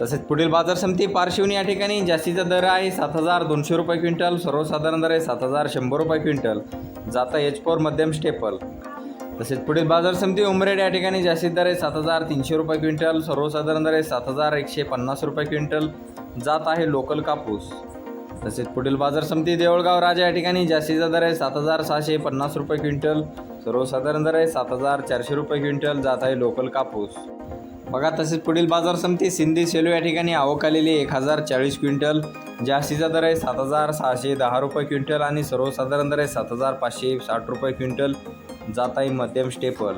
तसेच पुढील बाजार समिती पारशिवनी या ठिकाणी. जास्तीचा दर आहे सात हजार दोनशे रुपये क्विंटल सर्वसाधारण दर आहे सात हजार शंभर रुपये क्विंटल. जाता एच फोर मध्यम स्टेपल तसेच पुढील बाजार समिती उमरेड या ठिकाणी जास्तीत दर आहे सात हजार तीनशे रुपये क्विंटल सर्वसाधारण दर आहे सात हजार एकशे पन्नास रुपये क्विंटल. जात आहे लोकल कापूस. तसेच पुढील बाजार समिती देवळगाव राजा या ठिकाणी जास्तीचा दर आहे सात हजार सहाशे पन्नास रुपये क्विंटल सर्वसाधारण दर आहे सात हजार चारशे रुपये क्विंटल. जात आहे लोकल कापूस. बघा तसेच पुढील बाजार समिती सिंधी सेलू या ठिकाणी आवक आलेली एक हजार चाळीस क्विंटल. जास्तीचा दर आहे सात हजार सहाशे दहा रुपये क्विंटल आणि सर्वसाधारण दर आहे सात हजार पाचशे साठ रुपये क्विंटल. जात आहे मध्यम स्टेपल